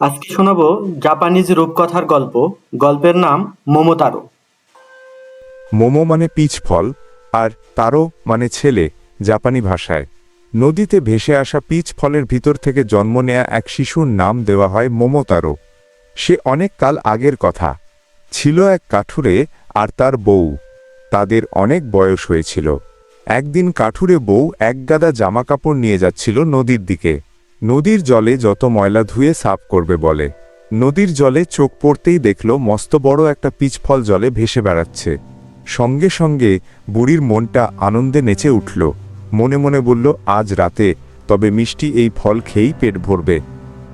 আজকে শোনাবো জাপানিজ রূপকথার গল্প। গল্পের নাম মোমোতারো। মোমো মানে পিচ ফল, আর তারো মানে ছেলে, জাপানি ভাষায়। নদীতে ভেসে আসা পিচ ফলের ভিতর থেকে জন্ম নেয়া এক শিশুর নাম দেওয়া হয় মোমো মোমোতারো। সে অনেক কাল আগের কথা। ছিল এক কাঠুরে আর তার বউ। তাদের অনেক বয়স হয়েছিল। একদিন কাঠুরে বউ এক গাদা জামাকাপড় নিয়ে যাচ্ছিল নদীর দিকে। নদীর জলে যত ময়লা ধুয়ে সাফ করবে বলে। নদীর জলে চোখ পড়তেই দেখল মস্ত বড় একটা পিচফল জলে ভেসে বেড়াচ্ছে। সঙ্গে সঙ্গে বুড়ির মনটা আনন্দে নেচে উঠল। মনে মনে বলল, আজ রাতে, তবে মিষ্টি এই ফল খেয়েই পেট ভরবে।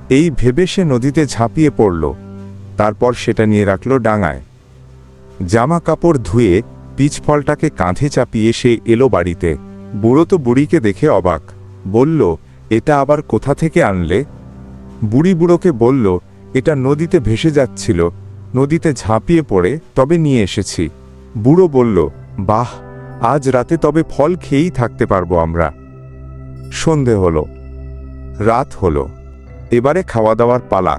এই ভেবে সে নদীতে ঝাঁপিয়ে পড়ল। তারপর সেটা নিয়ে রাখল ডাঙায়। জামা কাপড় ধুয়ে পিচ ফলটাকে কাঁধে চাপিয়ে সে এলো বাড়িতে। বুড়ো তো বুড়িকে দেখে অবাক। বলল এটা আবার কোথা থেকে আনলে? বুড়ি বুড়োকে বলল, এটা নদীতে ভেসে যাচ্ছিল, নদীতে ঝাঁপিয়ে পড়ে, তবে নিয়ে এসেছি। বুড়ো বলল, বাহ, আজ রাতে তবে ফল খেয়েই থাকতে পারব আমরা। সন্ধে হলো, রাত হলো, এবারে খাওয়া দাওয়ার পালা।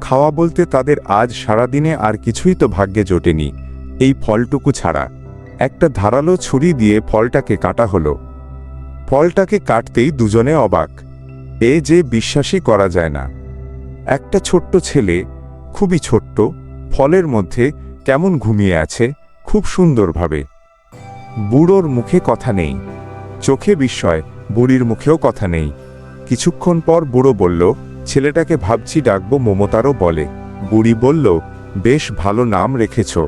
খাওয়া বলতে তাদের আজ সারাদিনে আর কিছুই তো ভাগ্যে জোটেনি, এই ফলটুকু ছাড়া। একটা ধারালো ছুরি দিয়ে ফলটাকে কাটা হলো। ফলটাকে কাটতেই দুজনে অবাক। এ যে বিশ্বাসই করা যায় না। একটা ছোট্ট ছেলে, খুবই ছোট্ট, ফলের মধ্যে কেমন ঘুমিয়ে আছে, খুব সুন্দরভাবে। বুড়োর মুখে কথা নেই। চোখে বিস্ময়, বুড়ির মুখেও কথা নেই। কিছুক্ষণ পর বুড়ো বলল, ছেলেটাকে ভাবছি ডাকবো মমতারও বলে। বুড়ি বলল, বেশ ভালো নাম রেখেছ।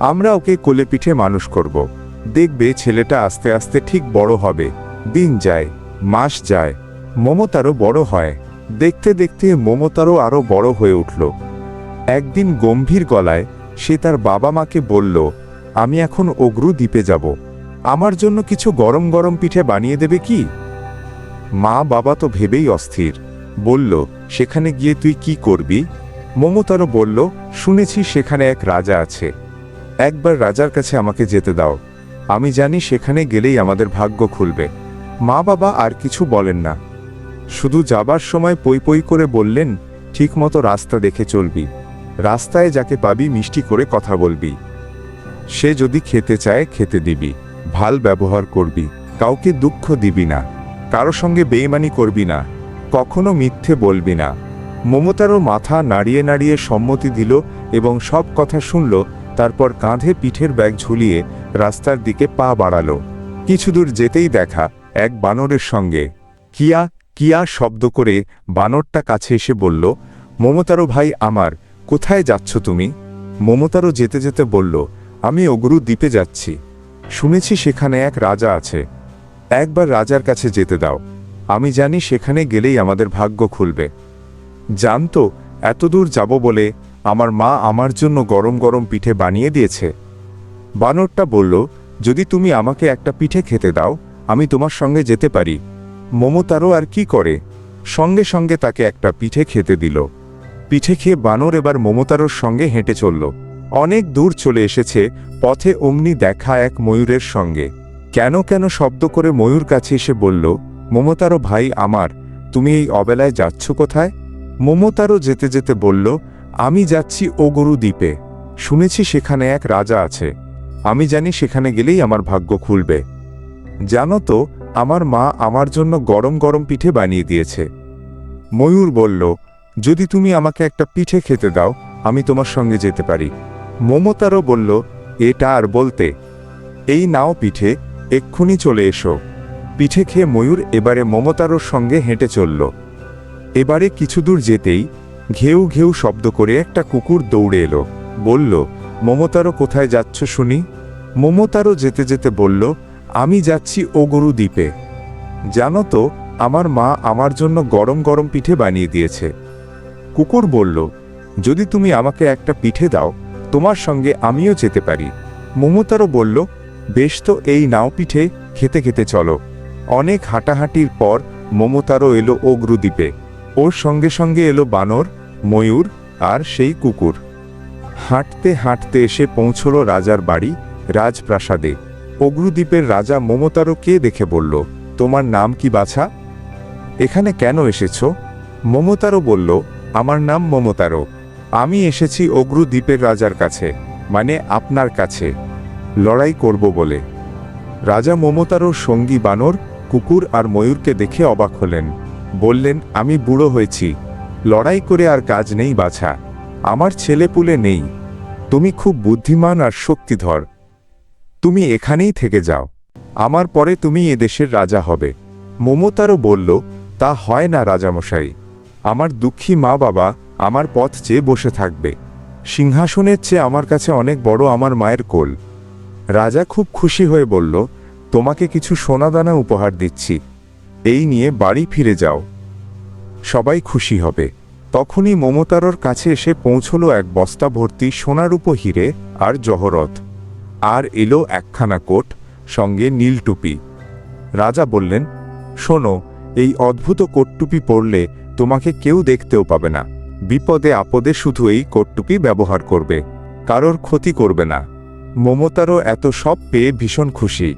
আমরা ওকে কোলে পিঠে মানুষ করব। দেখবে ছেলেটা আস্তে আস্তে ঠিক বড় হবে। দিন যায়, মাস যায়, মমতারও বড় হয়। দেখতে দেখতে মমতারও আরও বড় হয়ে উঠল। একদিন গম্ভীর গলায় সে তার বাবা মাকে বলল, আমি এখন অগ্রু দ্বীপে যাব। আমার জন্য কিছু গরম গরম পিঠে বানিয়ে দেবে কি? মা বাবা তো ভেবেই অস্থির। বলল, সেখানে গিয়ে তুই কি করবি? মমতারও বলল, শুনেছি সেখানে এক রাজা আছে। একবার রাজার কাছে আমাকে যেতে দাও। আমি জানি সেখানে গেলেই আমাদের ভাগ্য খুলবে। মা বাবা আর কিছু বলেন না। শুধু যাবার সময় পই পই করে বললেন, ঠিকমতো রাস্তা দেখে চলবি। রাস্তায় যাকে পাবি মিষ্টি করে কথা বলবি। সে যদি খেতে চায় খেতে দিবি। ভালো ব্যবহার করবি। কাউকে দুঃখ দিবি না। কারও সঙ্গে বেইমানি করবি না। কখনো মিথ্যে বলবি না। মমতারও মাথা নাড়িয়ে নাড়িয়ে সম্মতি দিল এবং সব কথা শুনল, তারপর কাঁধে পিঠের ব্যাগ ঝুলিয়ে রাস্তার দিকে পা বাড়ালো। কিছু দূর যেতেই দেখা এক বানরের সঙ্গে। কিয়া কিয়া শব্দ করে বানরটা কাছে এসে বলল মমতারও ভাই আমার, কোথায় যাচ্ছ তুমি? মমতারও যেতে যেতে বলল, আমি অগুরু দ্বীপে যাচ্ছি। শুনেছি সেখানে এক রাজা আছে। একবার রাজার কাছে যেতে দাও। আমি জানি সেখানে গেলেই আমাদের ভাগ্য খুলবে। জানতো এতদূর যাব বলে আমার মা আমার জন্য গরম গরম পিঠে বানিয়ে দিয়েছে। বানরটা বলল, যদি তুমি আমাকে একটা পিঠে খেতে দাও আমি তোমার সঙ্গে যেতে পারি। মমতারও আর কি করে? সঙ্গে সঙ্গে তাকে একটা পিঠে খেতে দিল। পিঠে খেয়ে বানর এবার মমতারোর সঙ্গে হেঁটে চলল। অনেক দূর চলে এসেছে পথে অমনি দেখা এক ময়ূরের সঙ্গে। কেন কেন শব্দ করে ময়ূর কাছে এসে বলল মমতারও ভাই আমার, তুমি এই অবেলায় যাচ্ছ কোথায়? মমতারও যেতে যেতে বলল, আমি যাচ্ছি ও গরু দ্বীপে। শুনেছি সেখানে এক রাজা আছে। আমি জানি সেখানে গেলেই আমার ভাগ্য খুলবে। জানো তো, আমার মা আমার জন্য গরম গরম পিঠে বানিয়ে দিয়েছে। ময়ূর বলল, যদি তুমি আমাকে একটা পিঠে খেতে দাও, আমি তোমার সঙ্গে যেতে পারি। মমতারও বলল, এটা আর বলতে। এই নাও পিঠে, এক্ষুনি চলে এসো। পিঠে খেয়ে ময়ূর এবারে মমতারোর সঙ্গে হেঁটে চলল। এবারে কিছু দূর যেতেই ঘেউ ঘেউ শব্দ করে একটা কুকুর দৌড়ে এলো। বলল, মমতারও কোথায় যাচ্ছ শুনি? মমতারও যেতে যেতে বলল আমি যাচ্ছি ও গরু দ্বীপে। জানো তো, আমার মা আমার জন্য গরম গরম পিঠে বানিয়ে দিয়েছে। কুকুর বলল, যদি তুমি আমাকে একটা পিঠে দাও, তোমার সঙ্গে আমিও যেতে পারি। মমতারও বলল, বেশ তো, এই নাও পিঠে, খেতে খেতে চলো। অনেক হাঁটাহাঁটির পর মমতারও এলো অগ্রুদ্বীপে ওর সঙ্গে সঙ্গে এলো বানর, ময়ূর আর সেই কুকুর। হাঁটতে হাঁটতে এসে পৌঁছল রাজার বাড়ি, রাজপ্রাসাদে। অগ্রুদ্বীপের রাজা মমতারও কে দেখে বলল, তোমার নাম কি বাছা? এখানে কেন এসেছ? মমতারও বলল, আমার নাম মমতারো আমি এসেছি অগ্রু দ্বীপের রাজার কাছে মানে আপনার কাছে। লড়াই করব বলে। রাজা মমতারোর সঙ্গী বানর, কুকুর আর ময়ূরকে দেখে অবাক হলেন। বললেন, আমি বুড়ো হয়েছি। লড়াই করে আর কাজ নেই, বাছা। আমার ছেলেপুলে নেই। তুমি খুব বুদ্ধিমান আর শক্তিধর। তুমি এখানেই থেকে যাও। আমার পরে তুমি এদেশের রাজা হবে। মমতারও বলল, তা হয় না রাজামশাই। আমার দুঃখী মা বাবা আমার পথ চেয়ে বসে থাকবে। সিংহাসনের চেয়ে আমার কাছে অনেক বড় আমার মায়ের কোল। রাজা খুব খুশি হয়ে বলল, তোমাকে কিছু সোনাদানা উপহার দিচ্ছি। এই নিয়ে বাড়ি ফিরে যাও। সবাই খুশি হবে। তখনই মমতারর কাছে এসে পৌঁছল এক বস্তা ভর্তি সোনারূপ হিরে আর জহরত। আর এলো একখানা কোট, সঙ্গে নীল টুপি। রাজা বললেন, শোনো, এই অদ্ভুত কোটটুপি পরলে তোমাকে কেউ দেখতেও পাবে না। বিপদে আপদে শুধু এই কোটটুপি ব্যবহার করবে, কারোর ক্ষতি করবে না। মমতারও এত সব পেয়ে ভীষণ খুশি।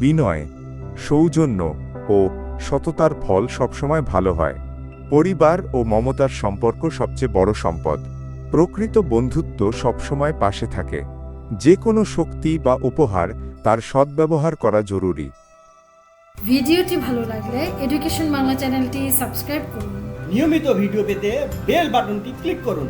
বিনয়, সৌজন্য ও সততার ফল সবসময় ভালো হয়। পরিবার ও মমতার সম্পর্ক সবচেয়ে বড় সম্পদ। প্রকৃত বন্ধুত্ব সবসময় পাশে থাকে। যে কোনো শক্তি বা উপহার তার সদ্ব্যবহার করা জরুরি। ভিডিওটি ভালো লাগলে এডুকেশন বাংলা চ্যানেলটি সাবস্ক্রাইব করুন। নিয়মিত ভিডিও পেতে বেল বাটনটি ক্লিক করুন।